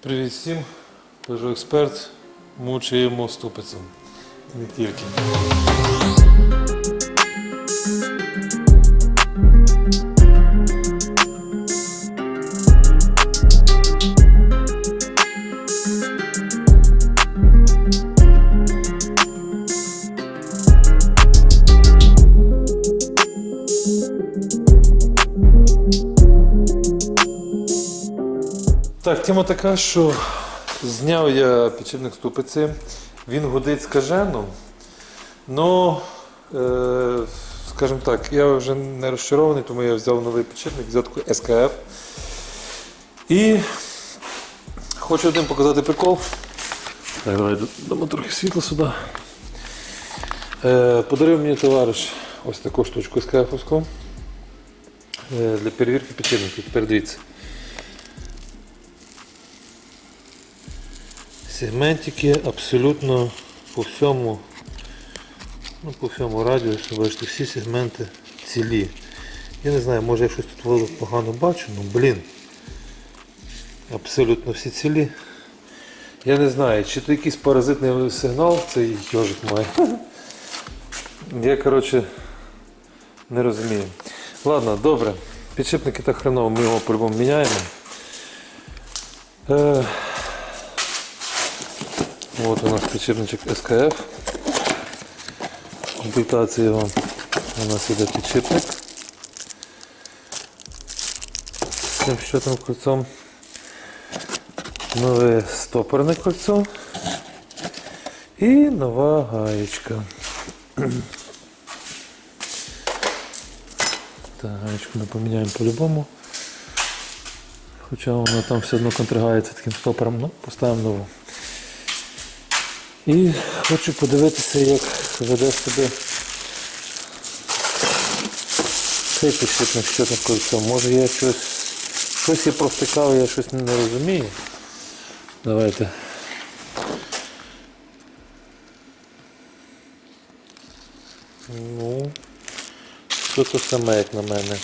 Привіт всім, Пежо експерт, мучаємо ступицем. Не тільки. Так, тема така, що зняв я підшипник ступиці, він гудить скажено. Ну, е, скажімо так, я вже не розчарований, тому я взяв новий підшипник, взяв таку СКФ. І хочу один показати прикол. Так, давай дамо трохи світла сюди. Е, подарив мені товариш ось таку штучку СКФ-овську е, для перевірки підшипників. Тепер дивіться. Сегментики абсолютно по всьому, ну, по всьому радіусу, бачите, всі сегменти цілі. Я не знаю, може я щось тут погано бачу, ну блін. Абсолютно всі цілі. Я не знаю, чи то якийсь паразитний сигнал цей йожик має. Я, коротше, не розумію. Ладно, добре. Підшипники так хреново, ми його по-любому міняємо. Вот у нас підшипничок СКФ. В комплектації у нас іде підшипник. З цим щотним кольцом. Нове стопорне кольцо. І нова гаєчка. Так, гаєчку ми поміняємо по-любому. Хоча вона там все одно контригається таким стопором, ну, поставимо нову. І хочу подивитися, як веде себе цей підшипник щотним кольцом. Може я щось, щось я провтикав, я щось не розумію. Давайте. Ну, що то саме, як на мене.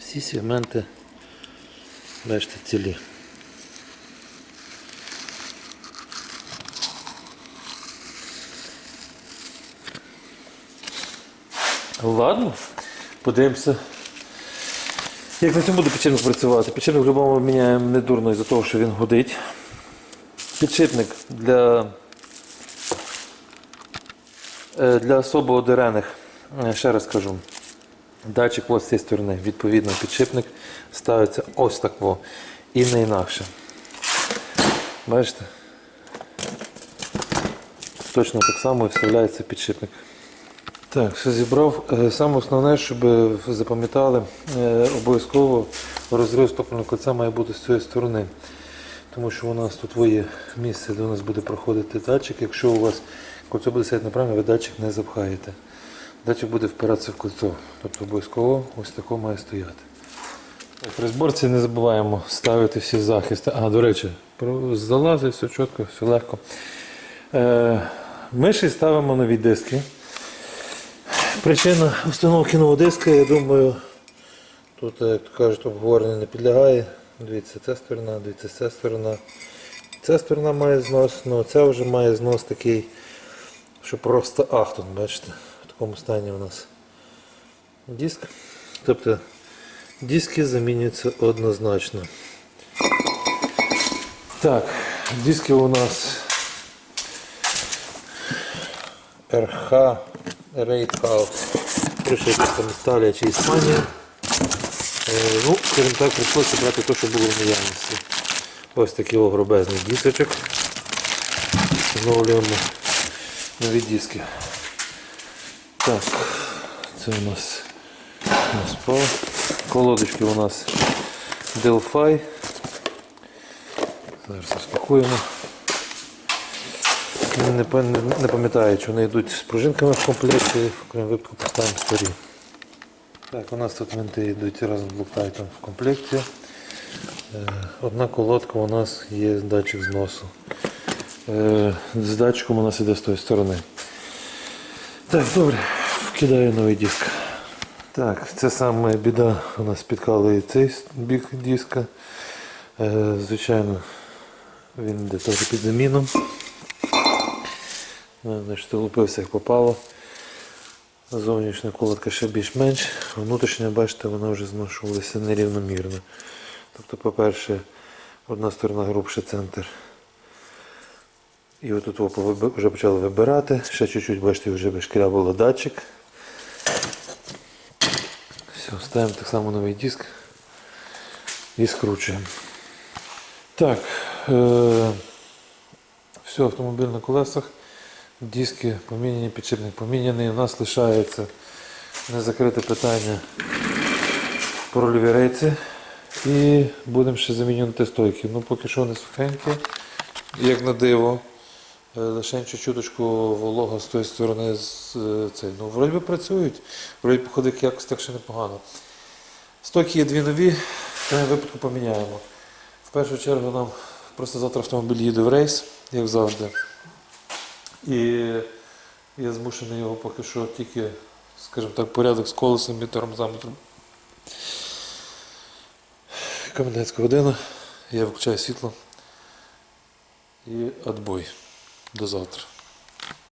Всі сегменти, бачите, цілі. Ладно, подивимося. Як на цьому буде підшипник працювати? Підшипник в будь-якому міняємо не дурно із-за того, що він гудить. Підшипник для, е, для особо одерених, е, ще раз кажу, датчик ось з цієї сторони, відповідно, підшипник ставиться ось так во, і не інакше. Бачите? Точно так само і вставляється підшипник. Так, все зібрав. Е, Саме основне, щоб запам'ятали, е, обов'язково розрив стопорного кольця має бути з цієї сторони. Тому що у нас тут є місце, де у нас буде проходити датчик. Якщо у вас кольцо буде сидіти направо, ви датчик не запхаєте. Датчик буде впиратися в кольцо. Тобто обов'язково ось тако має стояти. При зборці не забуваємо ставити всі захисти. А, до речі, залазить, все чітко, все легко. Е, Ми ще ставимо нові диски. Причина установки нового диска, я думаю, тут, як то кажуть, обговорення не підлягає. Дивіться, ця сторона, дивіться, ця сторона. Ця сторона має знос, ну ця вже має знос такий, що просто ахтун, бачите, в такому стані у нас диск. Тобто диски замінюються однозначно. Так, диски у нас РХ Рейд Хаус. Пришити там Італія чи Іспанія. Е, ну, скажімо так, прийшлося брати те, що було в наявності. Ось такий огробезний дісочок. Встановлюємо нові диски. Так, це у нас, по. Колодочки у нас Delphi. Зараз розпакуємо. Не, не, не пам'ятаю, чи вони йдуть з пружинками в комплекті, окрім випадку поставимо старі. Так, у нас тут винти йдуть разом з блоктайтом в комплекті. Е, Одна колодка у нас є датчик зносу. Е, З датчиком у нас іде з тої сторони. Так, добре, вкидаю новий диск. Так, це саме біда у нас спіткала і цей бік диска. Е, звичайно, він йде трохи під заміном. Е, Значить, лупився як попало. Зовнішня колодка ще більш-менш, внутрішня, бачите, вона вже зношувалася нерівномірно. Тобто, по-перше, одна сторона грубше центр. І отут во вже почали вибирати. Ще чуть-чуть, бачите, вже вишкрябало датчик. Все, ставимо так само новий диск і скручуємо. Так, е- все, автомобіль на колесах. Диски поміняні, підшипник поміняний. У нас лишається незакрите питання по рульовій рейці. І будемо ще замінювати стойки. Ну поки що вони сухенькі, як на диво. Е, Лише чуточку волога з тої сторони з е, цей. Ну, вроді працюють, вроді би ходить якось так ще непогано. Стойки є дві нові, в цьому випадку поміняємо. В першу чергу нам просто завтра автомобіль їде в рейс, як завжди. І я змушений його поки що тільки, скажімо так, порядок з колесом і тормозами. Комендантська година, я виключаю світло і отбой. До завтра.